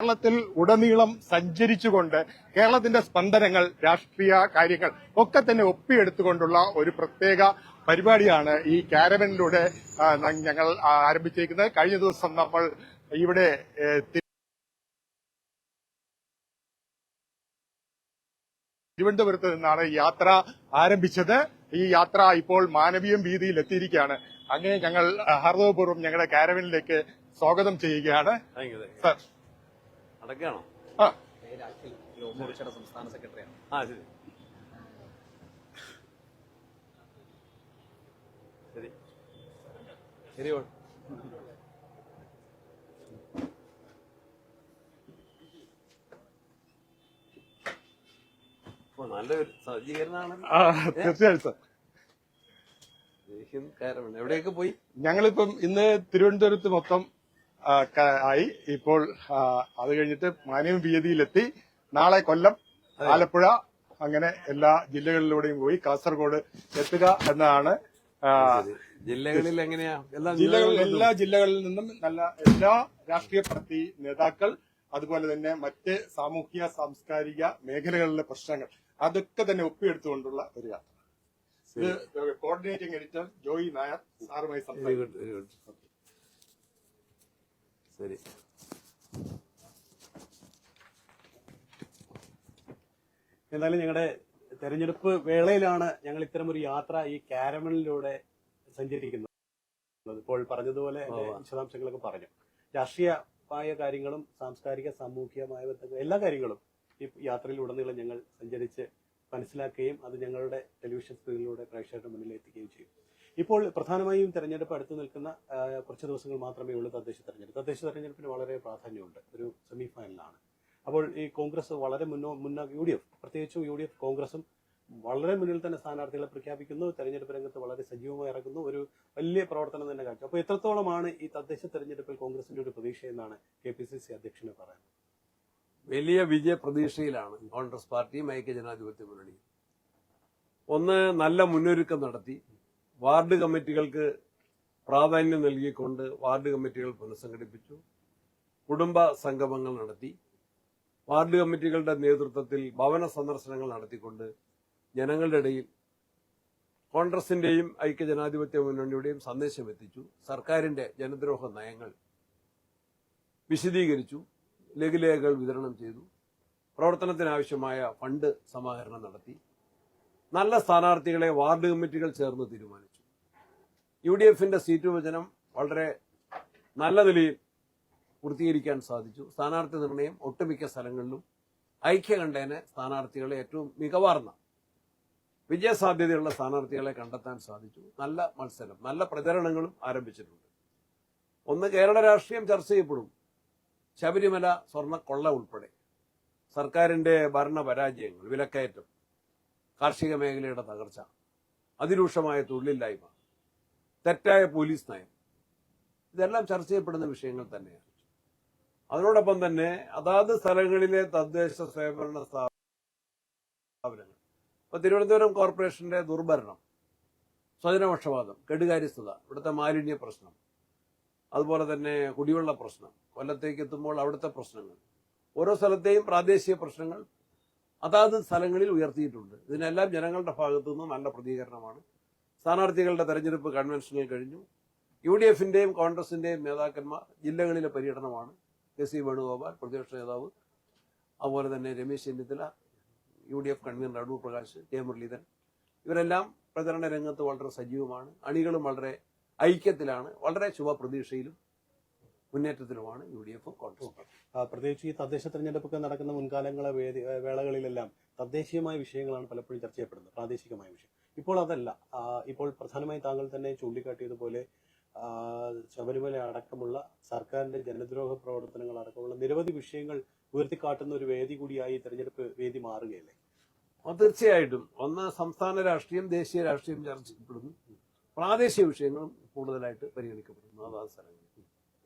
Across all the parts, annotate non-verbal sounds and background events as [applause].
കേരളത്തിൽ ഉടനീളം സഞ്ചരിച്ചുകൊണ്ട് കേരളത്തിന്റെ സ്പന്ദനങ്ങൾ രാഷ്ട്രീയ കാര്യങ്ങൾ ഒക്കെ തന്നെ ഒപ്പിയെടുത്തുകൊണ്ടുള്ള ഒരു പ്രത്യേക പരിപാടിയാണ് ഈ കാരവനിലൂടെ ഞങ്ങൾ ആരംഭിച്ചിരിക്കുന്നത്. കഴിഞ്ഞ ദിവസം നമ്മൾ ഇവിടെ തിരുവനന്തപുരത്ത് നിന്നാണ് യാത്ര ആരംഭിച്ചത്. ഈ യാത്ര ഇപ്പോൾ മാനവീയം വീതിയിൽ എത്തിയിരിക്കുകയാണ്. അങ്ങനെ ഞങ്ങൾ ഹർദവപൂർവം ഞങ്ങളുടെ കാരവനിലേക്ക് സ്വാഗതം ചെയ്യുകയാണ്. സർ അടക്കാണോ ആ. സംസ്ഥാന സെക്രട്ടറിയാണ് ആ ശരി ശരി നല്ലൊരു സജ്ജീകരണമാണ്. ആ, തീർച്ചയായും സർ. കാരണം എവിടെയൊക്കെ പോയി? ഞങ്ങളിപ്പം ഇന്ന് തിരുവനന്തപുരത്ത് മൊത്തം ആയി. ഇപ്പോൾ അത് കഴിഞ്ഞിട്ട് മാനിയം വീതിയിലെത്തി. നാളെ കൊല്ലം ആലപ്പുഴ അങ്ങനെ എല്ലാ ജില്ലകളിലൂടെയും പോയി കാസർഗോഡ് എത്തുക എന്നതാണ് ജില്ലകളിൽ എങ്ങനെയാ? എല്ലാ ജില്ലകളിൽ എല്ലാ ജില്ലകളിൽ നിന്നും നല്ല എല്ലാ രാഷ്ട്രീയ പാർട്ടി നേതാക്കൾ അതുപോലെ തന്നെ മറ്റ് സാമൂഹിക സാംസ്കാരിക മേഖലകളിലെ പ്രശ്നങ്ങൾ അതൊക്കെ തന്നെ ഒപ്പിയെടുത്തുകൊണ്ടുള്ള ഒരു യാത്ര. ഇത് കോർഡിനേറ്റിംഗ് എഡിറ്റർ ജോയി നായർ സാറുമായി വെരി ശരി. എന്നാലും ഞങ്ങളുടെ തെരഞ്ഞെടുപ്പ് വേളയിലാണ് ഞങ്ങൾ ഇത്തരം ഒരു യാത്ര ഈ കാരമണിലൂടെ സഞ്ചരിക്കുന്നത്. ഇപ്പോൾ പറഞ്ഞതുപോലെ വിശദാംശങ്ങളൊക്കെ പറഞ്ഞു. രാഷ്ട്രീയമായ കാര്യങ്ങളും സാംസ്കാരിക സാമൂഹികമായ എല്ലാ കാര്യങ്ങളും ഈ യാത്രയിലുടനീളം ഞങ്ങൾ സഞ്ചരിച്ച് മനസ്സിലാക്കുകയും അത് ഞങ്ങളുടെ ടെലിവിഷൻ സ്ക്രീനിലൂടെ പ്രേക്ഷകരുടെ മുന്നിൽ എത്തിക്കുകയും ചെയ്യും. ഇപ്പോൾ പ്രധാനമായും തെരഞ്ഞെടുപ്പ് അടുത്ത് നിൽക്കുന്ന കുറച്ച് ദിവസങ്ങൾ മാത്രമേ ഉള്ളൂ തദ്ദേശ തെരഞ്ഞെടുപ്പ്. തദ്ദേശ തെരഞ്ഞെടുപ്പിന് വളരെ പ്രാധാന്യമുണ്ട്. ഒരു സെമി ഫൈനലാണ് അപ്പോൾ ഈ കോൺഗ്രസ് വളരെ മുന്നോ മുന്നോ യു ഡി എഫ് പ്രത്യേകിച്ചും യു ഡി എഫ് കോൺഗ്രസും വളരെ മുന്നിൽ തന്നെ സ്ഥാനാർത്ഥികളെ പ്രഖ്യാപിക്കുന്നു. തെരഞ്ഞെടുപ്പ് രംഗത്ത് വളരെ സജീവമായി ഇറങ്ങുന്നു. ഒരു വലിയ പ്രവർത്തനം തന്നെ കാഴ്ച അപ്പോൾ എത്രത്തോളമാണ് ഈ തദ്ദേശ തെരഞ്ഞെടുപ്പിൽ കോൺഗ്രസിന്റെ ഒരു പ്രതീക്ഷ എന്നാണ് കെ പി സി സി അധ്യക്ഷന് പറയുന്നത് വലിയ വിജയ പ്രതീക്ഷയിലാണ് കോൺഗ്രസ് പാർട്ടിയും ഐക്യ ജനാധിപത്യ മുന്നണിയും. ഒന്ന് നല്ല മുന്നൊരുക്കം നടത്തി. വാർഡ് കമ്മിറ്റികൾക്ക് പ്രാധാന്യം നൽകിക്കൊണ്ട് വാർഡ് കമ്മിറ്റികൾ പുനഃസംഘടിപ്പിച്ചു. കുടുംബ സംഗമങ്ങൾ നടത്തി. വാർഡ് കമ്മിറ്റികളുടെ നേതൃത്വത്തിൽ ഭവന സന്ദർശനങ്ങൾ നടത്തിക്കൊണ്ട് ജനങ്ങളുടെ ഇടയിൽ കോൺഗ്രസിന്റെയും ഐക്യ ജനാധിപത്യ മുന്നണിയുടെയും സന്ദേശം എത്തിച്ചു സർക്കാരിന്റെ ജനദ്രോഹ നയങ്ങൾ വിശദീകരിച്ചു. ലഘുലേഖകൾ വിതരണം ചെയ്തു. പ്രവർത്തനത്തിനാവശ്യമായ ഫണ്ട് സമാഹരണം നടത്തി. നല്ല സ്ഥാനാർത്ഥികളെ വാർഡ് കമ്മിറ്റികൾ ചേർന്ന് തീരുമാനിച്ചു. യു ഡി എഫിന്റെ സീറ്റ് വിഭജനം വളരെ നല്ല നിലയിൽ പൂർത്തീകരിക്കാൻ സാധിച്ചു. സ്ഥാനാർത്ഥി നിർണയം ഒട്ടുമിക്ക സ്ഥലങ്ങളിലും ഐക്യകണ്ഠേന സ്ഥാനാർത്ഥികളെ ഏറ്റവും മികവാർന്ന വിജയസാധ്യതയുള്ള സ്ഥാനാർത്ഥികളെ കണ്ടെത്താൻ സാധിച്ചു. നല്ല മത്സരം നല്ല പ്രചരണങ്ങളും ആരംഭിച്ചിട്ടുണ്ട്. ഒന്ന് കേരള രാഷ്ട്രീയം ചർച്ച ചെയ്യപ്പെടും. ശബരിമല സ്വർണക്കൊള്ള ഉൾപ്പെടെ സർക്കാരിന്റെ ഭരണ പരാജയങ്ങൾ വിലക്കയറ്റം. കാർഷിക മേഖലയുടെ തകർച്ച അതിരൂക്ഷമായ തൊഴിലില്ലായ്മ തെറ്റായ പോലീസ് നയം ഇതെല്ലാം ചർച്ച ചെയ്യപ്പെടുന്ന വിഷയങ്ങൾ തന്നെയാണ്. അതിനോടൊപ്പം തന്നെ അതാത് സ്ഥലങ്ങളിലെ തദ്ദേശ സ്വയംഭരണ സ്ഥാപനങ്ങൾ. ഇപ്പൊ തിരുവനന്തപുരം കോർപ്പറേഷന്റെ ദുർഭരണം സ്വജനപക്ഷപാതം കെടുകാര്യസ്ഥത ഇവിടുത്തെ മാലിന്യ പ്രശ്നം അതുപോലെ തന്നെ കുടിവെള്ള പ്രശ്നം കൊല്ലത്തേക്ക് എത്തുമ്പോൾ അവിടുത്തെ പ്രശ്നങ്ങൾ ഓരോ സ്ഥലത്തെയും പ്രാദേശിക പ്രശ്നങ്ങൾ അതാത് സ്ഥലങ്ങളിൽ ഉയർത്തിയിട്ടുണ്ട്. ഇതിനെല്ലാം ജനങ്ങളുടെ ഭാഗത്തു നിന്ന് നല്ല പ്രതികരണമാണ്. സ്ഥാനാർത്ഥികളുടെ തെരഞ്ഞെടുപ്പ് കൺവെൻഷനിൽ കഴിഞ്ഞു. യു ഡി എഫിന്റെയും കോൺഗ്രസിന്റെയും നേതാക്കന്മാർ ജില്ലകളിലെ പര്യടനമാണ്. കെ സി വേണുഗോപാൽ പ്രതിപക്ഷ നേതാവ് അതുപോലെ തന്നെ Ramesh Chennithala U D F convenor Adoor Prakash K Muraleedharan. ഇവരെല്ലാം പ്രചരണ രംഗത്ത് വളരെ സജീവമാണ്. അണികളും വളരെ ഐക്യത്തിലാണ്. വളരെ ശുഭപ്രതീക്ഷയിലും മുന്നേറ്റത്തിലുമാണ് യു ഡി എഫ് കോൺഗ്രസ്. പ്രത്യേകിച്ച് ഈ തദ്ദേശ തെരഞ്ഞെടുപ്പൊക്കെ നടക്കുന്ന മുൻകാലങ്ങളെ വേളകളിലെല്ലാം തദ്ദേശീയമായ വിഷയങ്ങളാണ് പലപ്പോഴും ചർച്ച ചെയ്യപ്പെടുന്നത് പ്രാദേശികമായ വിഷയം. ഇപ്പോൾ അതല്ല. ഇപ്പോൾ പ്രധാനമായും താങ്കൾ തന്നെ ചൂണ്ടിക്കാട്ടിയതുപോലെ ആ, ശബരിമല അടക്കമുള്ള സർക്കാരിന്റെ ജനദ്രോഹ പ്രവർത്തനങ്ങൾ അടക്കമുള്ള നിരവധി വിഷയങ്ങൾ ഉയർത്തിക്കാട്ടുന്ന ഒരു വേദി കൂടിയായി തെരഞ്ഞെടുപ്പ് വേദി മാറുകയല്ലേ? തീർച്ചയായിട്ടും. ഒന്ന് സംസ്ഥാന രാഷ്ട്രീയം ദേശീയ രാഷ്ട്രീയം ചർച്ച ചെയ്യപ്പെടുന്നു പ്രാദേശിക വിഷയങ്ങളും കൂടുതലായിട്ട് പരിഗണിക്കപ്പെടുന്നു. അതാത് സ്ഥലങ്ങളിൽ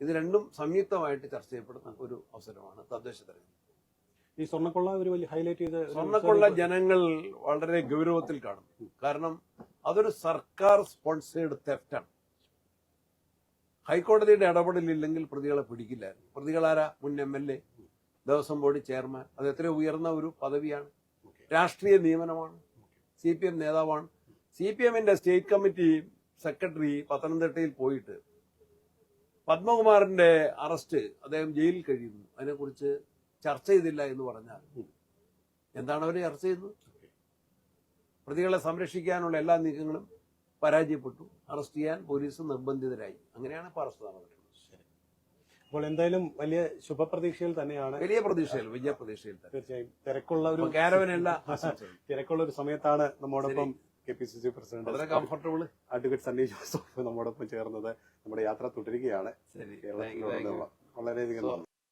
ഇത് രണ്ടും സംയുക്തമായിട്ട് ചർച്ച ചെയ്യപ്പെടുന്ന ഒരു അവസരമാണ് തദ്ദേശ തെരഞ്ഞെടുപ്പ്. ഈ സ്വർണക്കൊള്ള ഒരു വലിയ ഹൈലൈറ്റ് ചെയ്ത് സ്വർണക്കൊള്ള ജനങ്ങൾ വളരെ ഗൗരവത്തിൽ കാണും. കാരണം അതൊരു സർക്കാർ സ്പോൺസേഡ് തെഫ്റ്റാണ് ഹൈക്കോടതിയുടെ ഇടപെടലില്ലെങ്കിൽ പ്രതികളെ പിടിക്കില്ലായിരുന്നു. പ്രതികളാരാ? മുൻ M L A Devaswom board chairman. അത് എത്ര ഉയർന്ന ഒരു പദവിയാണ്. രാഷ്ട്രീയ നിയമനമാണ്. സി പി എം നേതാവാണ്. സി പി എമ്മിന്റെ സ്റ്റേറ്റ് കമ്മിറ്റി സെക്രട്ടറി പത്തനംതിട്ടയിൽ പോയിട്ട് പത്മകുമാറിന്റെ അറസ്റ്റ് അദ്ദേഹം ജയിലിൽ കഴിയുന്നു. അതിനെക്കുറിച്ച് ചർച്ച ചെയ്തില്ല എന്ന് പറഞ്ഞാൽ എന്താണ് അവരെ ചർച്ച ചെയ്യുന്നത്? പ്രതികളെ സംരക്ഷിക്കാനുള്ള എല്ലാ നീക്കങ്ങളും പരാജയപ്പെട്ടു. അറസ്റ്റ് ചെയ്യാൻ പോലീസ് നിർബന്ധിതരായി. അങ്ങനെയാണ് ഇപ്പോൾ അറസ്റ്റ് നടന്നിട്ടുള്ളത്. അപ്പോൾ എന്തായാലും വലിയ ശുഭപ്രതീക്ഷയിൽ തന്നെയാണ് വലിയ പ്രതീക്ഷയിൽ വലിയ പ്രതീക്ഷയിൽ തന്നെ. തീർച്ചയായും തിരക്കുള്ള ഒരു കാരവനല്ല [laughs] തിരക്കുള്ള ഒരു സമയത്താണ് നമ്മോടൊപ്പം K P C C president വളരെ കംഫർട്ടബിൾ അഡ്വക്കേറ്റ് സണ്ണി ജോസഫ് നമ്മോടൊപ്പം ചേർന്നത് നമ്മുടെ യാത്ര തുടരുകയാണ് ശരി. കേരളത്തിലുടനീളം വളരെയധികം